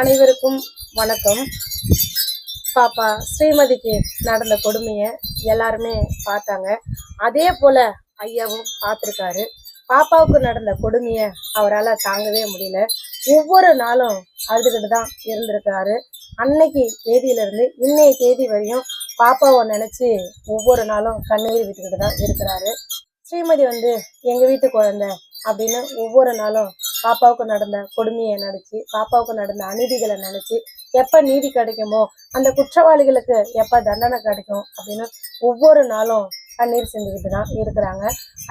அனைவருக்கும் வணக்கம். பாப்பா ஸ்ரீமதிக்கு நடந்த கொடுமையை எல்லாருமே பார்த்தாங்க. அதே போல ஐயாவும் பார்த்துருக்காரு. பாப்பாவுக்கு நடந்த கொடுமையை அவரால் தாங்கவே முடியல. ஒவ்வொரு நாளும் அழுதுகிட்டு தான் இருந்திருக்காரு. அன்னைக்கு தேதியிலிருந்து இன்னைய தேதி வரையும் பாப்பாவை நினச்சி ஒவ்வொரு நாளும் கண்ணீர் விட்டுக்கிட்டு தான் இருக்கிறாரு. ஸ்ரீமதி வந்து எங்கள் வீட்டு குழந்தை அப்படின்னு ஒவ்வொரு நாளும் பாப்பாவுக்கு நடந்த கொடுமையை நினச்சி பாப்பாவுக்கு நடந்த அநீதிகளை நினச்சி எப்போ நீதி கிடைக்குமோ அந்த குற்றவாளிகளுக்கு எப்போ தண்டனை கிடைக்கும் அப்படின்னு ஒவ்வொரு நாளும் தண்ணீர் செஞ்சுக்கிட்டு தான் இருக்கிறாங்க.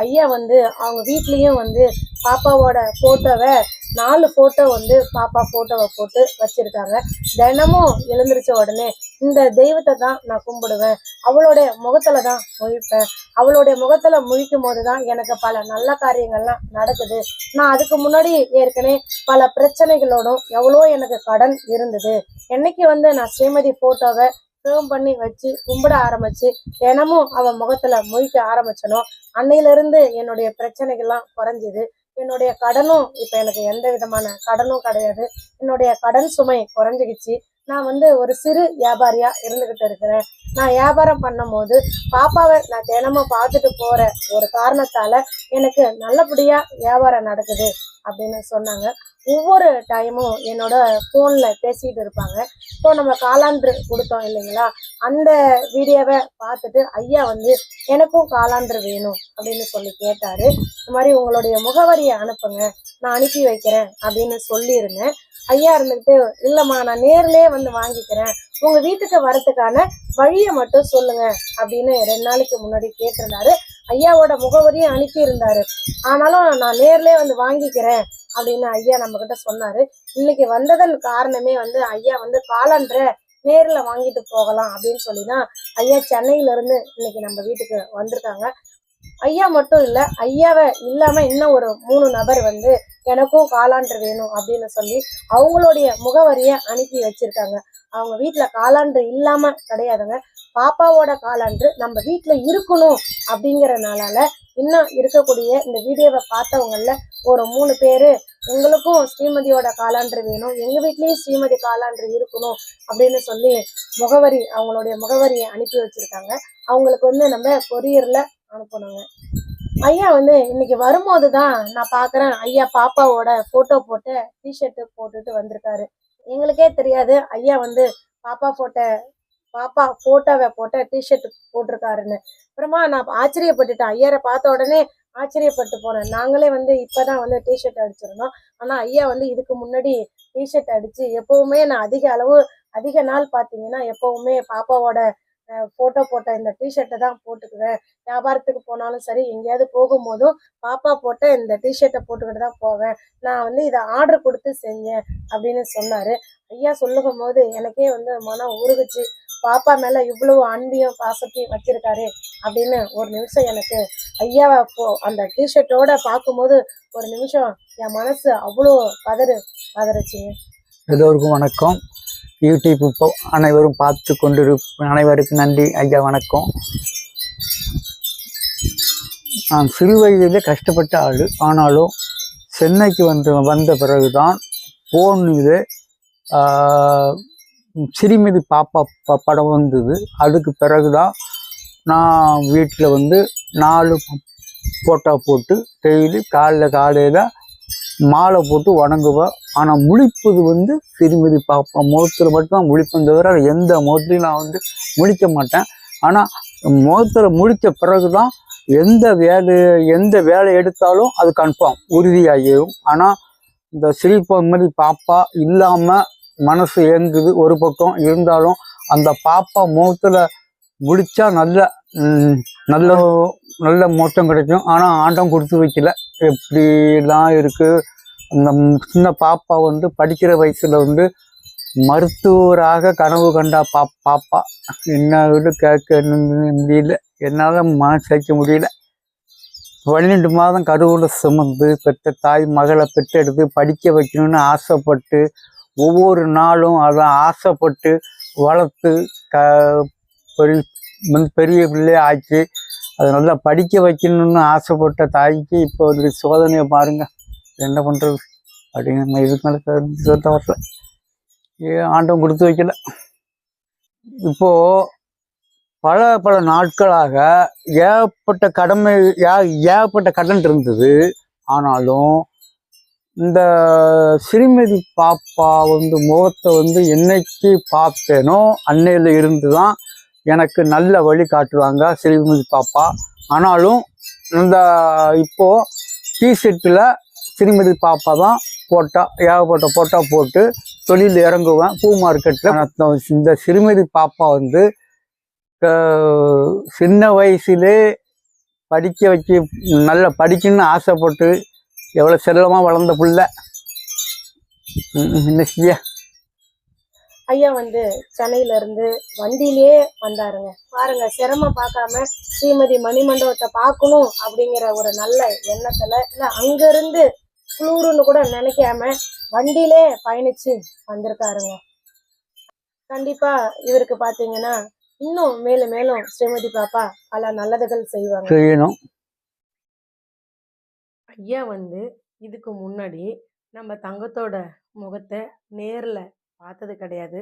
ஐயா வந்து அவங்க வீட்லேயும் வந்து பாப்பாவோட ஃபோட்டோவை நாலு ஃபோட்டோ வந்து பாப்பா ஃபோட்டோவை போட்டு வச்சுருக்காங்க. தினமும் எழுந்திரிச்ச உடனே இந்த தெய்வத்தை தான் நான் கும்பிடுவேன். அவளுடைய முகத்தில் தான் முழிப்பேன். அவளுடைய முகத்தில் முழிக்கும் போது தான் எனக்கு பல நல்ல காரியங்கள்லாம் நடக்குது. நான் அதுக்கு முன்னாடி ஏற்கனவே பல பிரச்சனைகளோடும் எவ்வளோ எனக்கு கடன் இருந்தது. என்னைக்கு வந்து நான் ஸ்ரீமதி ஃபோட்டோவை ஃப்ரேம் பண்ணி வச்சு கும்பிட ஆரம்பிச்சு தினமும் அவன் முகத்துல முழிக்க ஆரம்பிச்சனோ அன்னையிலிருந்து என்னுடைய பிரச்சனைகள்லாம் குறைஞ்சிது. என்னுடைய கடனும் இப்போ எனக்கு எந்த விதமான கடனும் கிடையாது. என்னுடைய கடன் சுமை குறைஞ்சிக்கிச்சு. நான் வந்து ஒரு சிறு வியாபாரியா இருந்துகிட்டு இருக்கிறேன். நான் வியாபாரம் பண்ணும்போது பாப்பாவை நான் தினமும் பார்த்துட்டு போற ஒரு காரணத்தால எனக்கு நல்லபடியா வியாபாரம் நடக்குது. அப்படின்னு சொன்னாங்க. ஒவ்வொரு டைமும் என்னோட ஃபோனில் பேசிகிட்டு இருப்பாங்க. ஸோ நம்ம காலாண்டு கொடுத்தோம் இல்லைங்களா? அந்த வீடியோவை பார்த்துட்டு ஐயா வந்து எனக்கும் காலாண்டு வேணும் அப்படின்னு சொல்லி கேட்டார். இந்த மாதிரி உங்களுடைய முகவரியை அனுப்புங்க. நான் அனுப்பி வைக்கிறேன் அப்படின்னு சொல்லியிருந்தேன். ஐயா இருந்துக்கிட்டு இல்லைம்மா நான் நேர்லேயே வந்து வாங்கிக்கிறேன். உங்கள் வீட்டுக்கு வரத்துக்கான வழியை மட்டும் சொல்லுங்கள் அப்படின்னு ரெண்டு நாளைக்கு முன்னாடி கேட்டிருந்தாரு. ஐயாவோட முகவரியை அனுப்பியிருந்தாரு. ஆனாலும் நான் நேர்லேயே வந்து வாங்கிக்கிறேன் அப்படின்னு ஐயா நம்ம கிட்ட சொன்னாரு. இன்னைக்கு வந்ததன் காரணமே வந்து ஐயா வந்து காலன்ற நேரில் வாங்கிட்டு போகலாம் அப்படின்னு சொல்லி தான் ஐயா சென்னையில இருந்து இன்னைக்கு நம்ம வீட்டுக்கு வந்திருக்காங்க. ஐயா மட்டும் இல்லை ஐயாவை இல்லாமல் இன்னும் ஒரு மூணு நபர் வந்து எனக்கும் காலாண்டு வேணும் அப்படின்னு சொல்லி அவங்களுடைய முகவரியை அனுப்பி வச்சிருக்காங்க. அவங்க வீட்டில் காலாண்டு இல்லாமல் கிடையாதுங்க. பாப்பாவோட காலன்று நம்ம வீட்டில் இருக்கணும் அப்படிங்கிறனால இன்னும் இருக்கக்கூடிய இந்த வீடியோவை பார்த்தவங்களில் ஒரு மூணு பேரு எங்களுக்கும் ஸ்ரீமதியோட காலாண்டு வேணும் எங்க வீட்லயும் ஸ்ரீமதி காலாண்டு இருக்கணும் அப்படின்னு சொல்லி முகவரி அவங்களுடைய முகவரியை அனுப்பி வச்சிருக்காங்க. அவங்களுக்கு வந்து நம்ம கொரியர்ல அனுப்பணுங்க. ஐயா வந்து இன்னைக்கு வரும்போது தான் நான் பார்க்குறேன் ஐயா பாப்பாவோட ஃபோட்டோ போட்டு டிஷர்ட்டு போட்டுட்டு வந்திருக்காரு. எங்களுக்கே தெரியாது. ஐயா வந்து பாப்பா போட்ட பாப்பா ஃபோட்டோவை போட்ட டிஷர்ட் போட்டிருக்காருன்னு. அப்புறமா நான் ஆச்சரியப்பட்டுட்டேன். ஐயரை பார்த்த உடனே ஆச்சரியப்பட்டு போனேன். நாங்களே வந்து இப்போதான் வந்து டிஷர்ட் அடிச்சிருந்தோம். ஆனால் ஐயா வந்து இதுக்கு முன்னாடி டிஷர்ட் அடிச்சு எப்பவுமே நான் அதிக அளவு அதிக நாள் பார்த்தீங்கன்னா எப்பவுமே பாப்பாவோட ஃபோட்டோ போட்ட இந்த டிஷர்ட்டை தான் போட்டுக்குவேன். வியாபாரத்துக்கு போனாலும் சரி எங்கேயாவது போகும்போதும் பாப்பா போட்ட இந்த டிஷர்ட்டை போட்டுக்கிட்டு தான் போவேன். நான் வந்து இதை ஆர்டர் கொடுத்து செஞ்சேன் அப்படின்னு சொன்னார். ஐயா சொல்லும் போது எனக்கே வந்து மனம் உருகுச்சு பாப்பா மேலே இவ்வளவு அன்பையும் பாசத்தையும் வச்சிருக்காரு அப்படின்னு ஒரு நிமிஷம் எனக்கு ஐயாவை போ அந்த டிஷர்ட்டோட பார்க்கும்போது ஒரு நிமிஷம் என் மனசு அவ்வளோ பதறு பதறுச்சுங்க எல்லோருக்கும் வணக்கம். யூடியூப் இப்போ அனைவரும் பார்த்து கொண்டு அனைவருக்கும் நன்றி. ஐயா வணக்கம். நான் சிறு வயதிலே கஷ்டப்பட்ட ஆள். ஆனாலும் சென்னைக்கு வந்து வந்த பிறகுதான் ஃபோன் இது சிறுமிதி பாப்பா ப- படம் வந்தது. அதுக்கு பிறகுதான் நான் வீட்டில் வந்து நாலு ஃபோட்டோ போட்டு டெய்லி காலைல காலையில் மாலை போட்டு வணங்குவேன் ஆனால் முழிப்பது வந்து சிறுமிதி பாப்பா முகத்தில் மட்டும்தான் முழிப்பேன் தவிர எந்த முகத்துலையும் நான் வந்து முழிக்க மாட்டேன். ஆனால் முகத்தில் முழித்த பிறகு தான் எந்த வேலை எந்த வேலை எடுத்தாலும் அது கன்ஃபார்ம் உறுதியாகிடும் ஆனால் இந்த சிரிப்பம் மாதிரி பாப்பா இல்லாமல் மனசு இயங்குது ஒரு பக்கம் இருந்தாலும் அந்த பாப்பா முகத்தில் முடிச்சா நல்ல நல்ல நல்ல மோட்டம் கிடைக்கும். ஆனால் ஆண்டம் கொடுத்து வைக்கல. எப்படிலாம் இருக்கு? அந்த சின்ன பாப்பா வந்து படிக்கிற வயசுல வந்து மருத்துவராக கனவு கண்டா பா பாப்பா. என்ன கேட்க முடியல. என்னால் மனசு வைக்க முடியல. பன்னிரெண்டு மாதம் கருவில் சுமந்து பெற்ற தாய் மகளை பெற்றெடுத்து படிக்க வைக்கணும்னு ஆசைப்பட்டு ஒவ்வொரு நாளும் அதை ஆசைப்பட்டு வளர்த்து க பெரிய வந்து பெரிய பிள்ளையாக ஆக்கி அதை நல்லா படிக்க வைக்கணும்னு ஆசைப்பட்ட தாய்க்கு இப்போ ஒரு சோதனையை பாருங்கள் என்ன பண்ணுறது அப்படின்னு நம்ம இதுக்கு மேலே சொல்ல வரல ஏன் ஆண்டவன் கொடுத்து வைக்கல. இப்போது பல பல நாட்களாக ஏகப்பட்ட கடமை ஏ- ஏகப்பட்ட கடன் இருந்தது. ஆனாலும் இந்த சிறுமதி பாப்பா வந்து முகத்தை வந்து என்னைக்கு பார்த்தேனோ அன்னையில் இருந்து தான் எனக்கு நல்ல வழி காட்டுவாங்க சிறுமதி பாப்பா. ஆனாலும் இந்த இப்போது டிஷர்ட்டில் சிறுமதி பாப்பா தான் போட்டால் ஏகப்பட்ட போட்டா போட்டு தொழில் இறங்குவேன். பூ மார்க்கெட்டில் இந்த சிறுமதி பாப்பா வந்து சின்ன வயசுலே படிக்க வைக்க நல்லா படிக்கணும்னு ஆசைப்பட்டு எவ்வளோ செல்லமாக வளர்ந்த புள்ள? செய்ய ஐயா வந்து சென்னையில இருந்து வண்டியிலே வந்தாருங்க. பாருங்க சிரமம் பார்க்காம ஸ்ரீமதி மணிமண்டபத்தை பார்க்கணும் அப்படிங்கிற ஒரு நல்ல எண்ணத்துல இல்ல அங்க இருந்து குளூருன்னு கூட நினைக்காம வண்டியிலே பயணிச்சு வந்திருக்காருங்க. கண்டிப்பா இவருக்கு பாத்தீங்கன்னா இன்னும் மேலும் மேலும் ஸ்ரீமதி பாப்பா பல நல்லதுகள் செய்வாங்க. செய்யணும். ஐயா வந்து இதுக்கு முன்னாடி நம்ம தங்கத்தோட முகத்தை நேரில் பார்த்தது கிடையாது.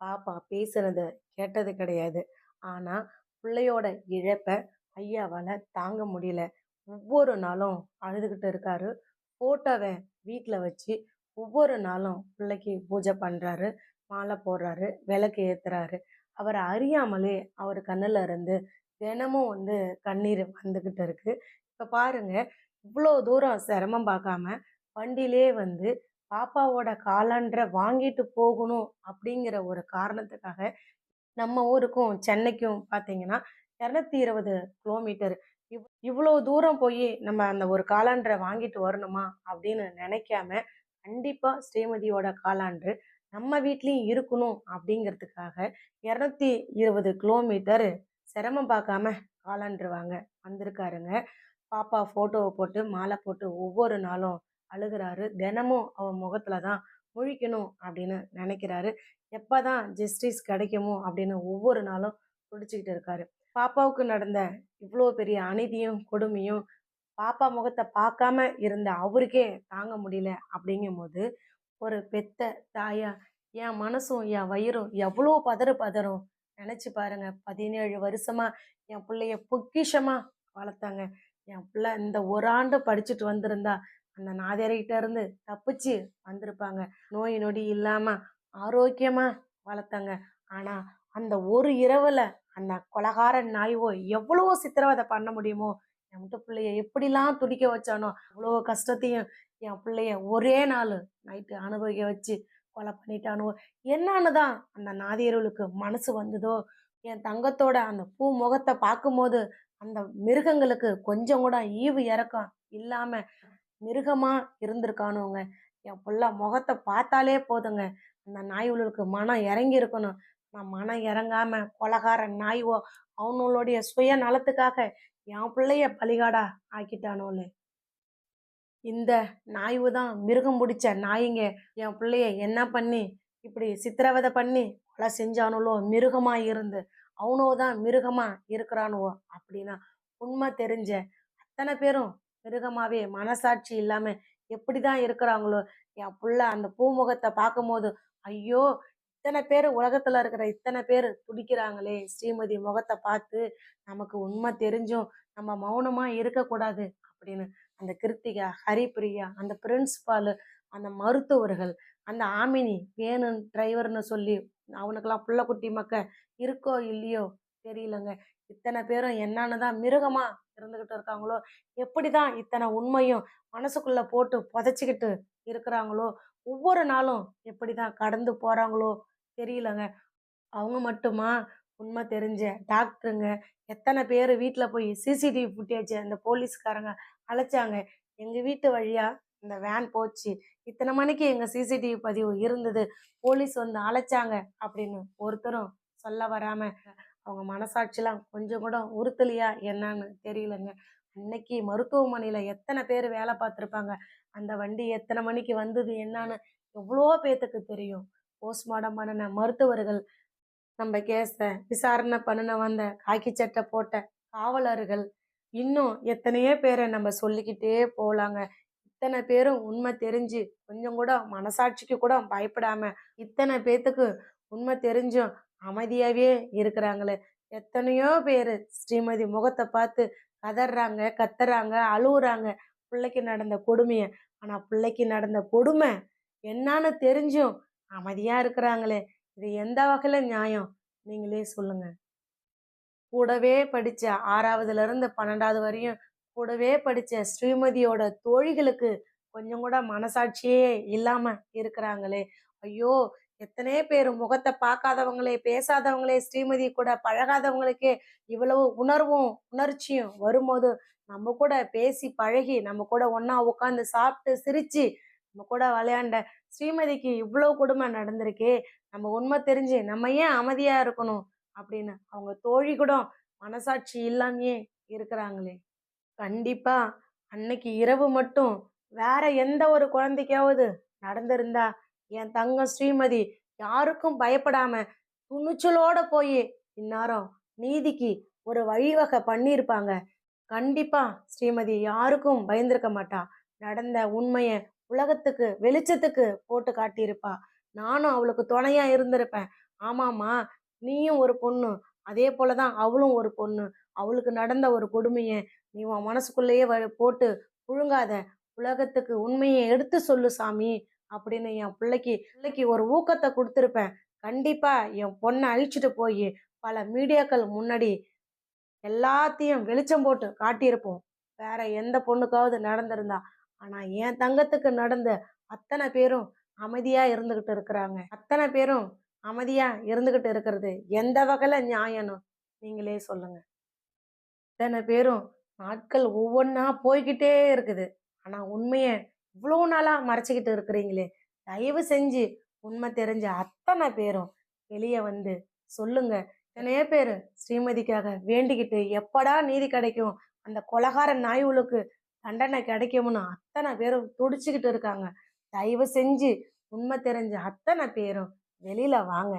பாப்பா பேசுனதை கேட்டது கிடையாது. ஆனால் பிள்ளையோட இழப்பை ஐயாவால் தாங்க முடியல. ஒவ்வொரு நாளும் அழுதுகிட்டு இருக்காரு. ஃபோட்டோவை வீட்டில் வச்சு ஒவ்வொரு நாளும் பிள்ளைக்கு பூஜை பண்ணுறாரு மாலை போடுறாரு விளக்கு ஏற்றுறாரு அவரை அறியாமலே அவர் கண்ணில் இருந்து தினமும் வந்து கண்ணீர் வந்துக்கிட்டு இருக்குது இப்போ பாருங்கள் இவ்வளோ தூரம் சிரமம் பார்க்காம வண்டியிலே வந்து பாப்பாவோட காலன்ற வாங்கிட்டு போகணும் அப்படிங்கிற ஒரு காரணத்துக்காக நம்ம ஊருக்கும் சென்னைக்கும் பார்த்தீங்கன்னா இரநூத்தி இருபது கிலோமீட்டர் இவ் இவ்வளோ தூரம் போய் நம்ம அந்த ஒரு காலாண்டரை வாங்கிட்டு வரணுமா அப்படின்னு நினைக்காம கண்டிப்பாக ஸ்ரீமதியோட காலாண்டு நம்ம வீட்லேயும் இருக்கணும் அப்படிங்கிறதுக்காக இரநூத்தி இருபது கிலோமீட்டர் சிரமம் பார்க்காம காலாண்டு வாங்க வந்திருக்காருங்க. பாப்பா ஃபோட்டோவை போட்டு மாலை போட்டு ஒவ்வொரு நாளும் அழுகுறாரு. தினமும் அவன் முகத்தில் தான் முழிக்கணும் அப்படின்னு நினைக்கிறாரு. எப்போ தான் ஜஸ்டிஸ் கிடைக்குமோ அப்படின்னு ஒவ்வொரு நாளும் துடிச்சுக்கிட்டு இருக்காரு. பாப்பாவுக்கு நடந்த இவ்வளோ பெரிய அநீதியும் கொடுமையும் பாப்பா முகத்தை பார்க்காம இருந்த அவருக்கே தாங்க முடியல அப்படிங்கும்போது ஒரு பெத்த தாயா என் மனசும் என் வயிறும் எவ்வளோ பதறு பதறும் நினச்சி பாருங்க. பதினேழு வருஷமா என் பிள்ளைய பொக்கிஷமாக வளர்த்தாங்க. என் பிள்ளை இந்த ஒரு ஆண்டு படிச்சுட்டு வந்திருந்தா அந்த நாதேரிகிட்ட இருந்து தப்பிச்சு வந்திருப்பாங்க. நோய் நொடி இல்லாம ஆரோக்கியமா வளர்த்தாங்க. ஆனா அந்த ஒரு இரவுல அந்த கொலகார நாய்வோ எவ்வளவோ சித்திரவதை பண்ண முடியுமோ என் முட்டை பிள்ளைய எப்படிலாம் துடிக்க வச்சானோ அவ்வளோ கஷ்டத்தையும் என் பிள்ளைய ஒரே நாள் நைட்டு அனுபவிக்க வச்சு கொலை பண்ணிட்டானோ என்னன்னு தான் அந்த நாதியர்களுக்கு மனசு வந்ததோ என் தங்கத்தோட அந்த பூ முகத்தை பார்க்கும்போது அந்த மிருகங்களுக்கு கொஞ்சம் கூட ஈவு இறக்கம் இல்லாம மிருகமா இருந்திருக்கானுங்க. என் புள்ள முகத்தை பார்த்தாலே போதுங்க. அந்த நாய்களுக்கு மனம் இறங்கி இருக்கணும் நான் மனம் இறங்காம கொலகார நாய்வோ அவனுடைய சுய நலத்துக்காக என் பிள்ளைய பலிகாடா ஆக்கிட்டானோல இந்த நாய்வு தான் மிருகம் பிடிச்ச நாய்ங்க. என் பிள்ளைய என்ன பண்ணி இப்படி சித்திரவதை பண்ணி கொலை செஞ்சானுலோ மிருகமாக இருந்து அவனோ தான் மிருகமாக இருக்கிறானுவோ அப்படின்னா உண்மை தெரிஞ்ச அத்தனை பேரும் மிருகமாகவே மனசாட்சி இல்லாமல் எப்படி தான் இருக்கிறாங்களோ? என் புள்ள அந்த பூமுகத்தை பார்க்கும்போது ஐயோ இத்தனை பேர் உலகத்தில் இருக்கிற இத்தனை பேர் துடிக்கிறாங்களே. ஸ்ரீமதி முகத்தை பார்த்து நமக்கு உண்மை தெரிஞ்சும் நம்ம மௌனமாக இருக்கக்கூடாது அப்படின்னு அந்த கிருத்திகா ஹரிப்பிரியா அந்த பிரின்ஸ்பாலு அந்த மருத்துவர்கள் அந்த ஆமினி வேணும் டிரைவர்னு சொல்லி அவனுக்கெல்லாம் புள்ள குட்டி மக்க இருக்கோ இல்லையோ தெரியலங்க. இத்தனை பேரும் என்னன்னு தான் மிருகமா இருந்துகிட்டு இருக்காங்களோ? எப்படி தான் இத்தனை உண்மையும் மனசுக்குள்ள போட்டு புதைச்சிக்கிட்டு இருக்கிறாங்களோ? ஒவ்வொரு நாளும் எப்படி தான் கடந்து போகிறாங்களோ தெரியலங்க. அவங்க மட்டுமா? உண்மை தெரிஞ்ச டாக்டருங்க. எத்தனை பேர் வீட்டில் போய் சிசிடிவி ஃபுட்டேஜ் அந்த போலீஸ்காரங்க அழைச்சாங்க. எங்கள் வீட்டு வழியாக இந்த வேன் போச்சு. இத்தனை மணிக்கு எங்கள் சிசிடிவி பதிவு இருந்தது. போலீஸ் வந்து அழைச்சாங்க அப்படின்னு ஒருத்தரும் சொல்ல வராம அவங்க மனசாட்சிலாம் கொஞ்சம் கூட உறுத்தலையா என்னன்னு தெரியலங்க. அன்னைக்கு மருத்துவமனையில எத்தனை பேர் வேலை பார்த்துருப்பாங்க? அந்த வண்டி எத்தனை மணிக்கு வந்தது? என்னன்னு எவ்வளோ பேத்துக்கு தெரியும். போஸ்ட்மார்டம் பண்ணின மருத்துவர்கள் நம்ம கேஸை விசாரணை பண்ணின வந்த காக்கி சட்டை போட்ட காவலர்கள் இன்னும் எத்தனையோ பேரை நம்ம சொல்லிக்கிட்டே போகலாங்க இத்தனை பேரும் உண்மை தெரிஞ்சு கொஞ்சம் கூட மனசாட்சிக்கு கூட பயப்படாம இத்தனை பேத்துக்கு உண்மை தெரிஞ்சும் அமைதியாகவே இருக்கிறாங்களே. எத்தனையோ பேர் ஸ்ரீமதி முகத்தை பார்த்து கதறாங்க கத்துறாங்க அழுவுறாங்க. பிள்ளைக்கு நடந்த கொடுமையை. ஆனால் பிள்ளைக்கு நடந்த கொடுமை என்னன்னு தெரிஞ்சும் அமைதியாக இருக்கிறாங்களே. இது எந்த வகையில் நியாயம்? நீங்களே சொல்லுங்க. கூடவே படித்த ஆறாவதுலேருந்து பன்னெண்டாவது வரையும் கூடவே படித்த ஸ்ரீமதியோட தோழிகளுக்கு கொஞ்சம் கூட மனசாட்சியே இல்லாமல் இருக்கிறாங்களே. ஐயோ எத்தனை பேர் முகத்தை பார்க்காதவங்களே பேசாதவங்களே ஸ்ரீமதி கூட பழகாதவங்களுக்கே இவ்வளவு உணர்வும் உணர்ச்சியும் வரும்போது நம்ம கூட பேசி பழகி நம்ம கூட ஒன்னா உட்காந்து சாப்பிட்டு சிரிச்சு நம்ம கூட விளையாண்ட ஸ்ரீமதிக்கு இவ்வளவு கொடுமை நடந்திருக்கே நம்ம உண்மை தெரிஞ்சு நம்ம ஏன் அமைதியா இருக்கணும் அப்படின்னு அவங்க தோழி கூட மனசாட்சி இல்லாமையே இருக்கிறாங்களே. கண்டிப்பா அன்னைக்கு இரவு மட்டும் வேற எந்த ஒரு குழந்தைக்காவது நடந்திருந்தா என் தங்கம் ஸ்ரீமதி யாருக்கும் பயப்படாம துணிச்சலோட போய் இந்நேரம் நீதிக்கு ஒரு வழிவகை பண்ணியிருப்பாங்க. கண்டிப்பா ஸ்ரீமதி யாருக்கும் பயந்திருக்க மாட்டா. நடந்த உண்மைய உலகத்துக்கு வெளிச்சத்துக்கு போட்டு காட்டியிருப்பா. நானும் அவளுக்கு துணையா இருந்திருப்பேன். ஆமாமா நீயும் ஒரு பொண்ணு. அதே போலதான் அவளும் ஒரு பொண்ணு. அவளுக்கு நடந்த ஒரு கொடுமைய நீ உன் மனசுக்குள்ளேயே வ- போட்டு புழுங்காத. உலகத்துக்கு உண்மையை எடுத்து சொல்லு சாமி. அப்படின்னு என் பிள்ளைக்கு பிள்ளைக்கு ஒரு ஊக்கத்தை கொடுத்துருப்பேன். கண்டிப்பா என் பொண்ணை அழிச்சிட்டு போய் பல மீடியாக்கள் முன்னாடி எல்லாத்தையும் வெளிச்சம் போட்டு காட்டியிருப்போம். வேற எந்த பொண்ணுக்காவது நடந்திருந்தா. ஆனா என் தங்கத்துக்கு நடந்த அத்தனை பேரும் அமைதியா இருந்துகிட்டு இருக்கிறாங்க. அத்தனை பேரும் அமைதியா இருந்துகிட்டு இருக்கிறது எந்த வகையில நியாயம்னு நீங்களே சொல்லுங்க. இத்தனை பேரும் நாட்கள் ஒவ்வொன்றா போய்கிட்டே இருக்குது. ஆனால் உண்மையை இவ்வளோ நாளாக மறைச்சிக்கிட்டு இருக்கிறீங்களே? தயவு செஞ்சு உண்மை தெரிஞ்ச அத்தனை பேரும் வெளியே வந்து சொல்லுங்க. எத்தனையோ பேர் ஸ்ரீமதிக்காக வேண்டிக்கிட்டு எப்படா நீதி கிடைக்கும்? அந்த கொலகார நாய்களுக்கு தண்டனை கிடைக்கும்னு அத்தனை பேரும் துடிச்சுக்கிட்டு இருக்காங்க. தயவு செஞ்சு உண்மை தெரிஞ்ச அத்தனை பேரும் வெளியில வாங்க.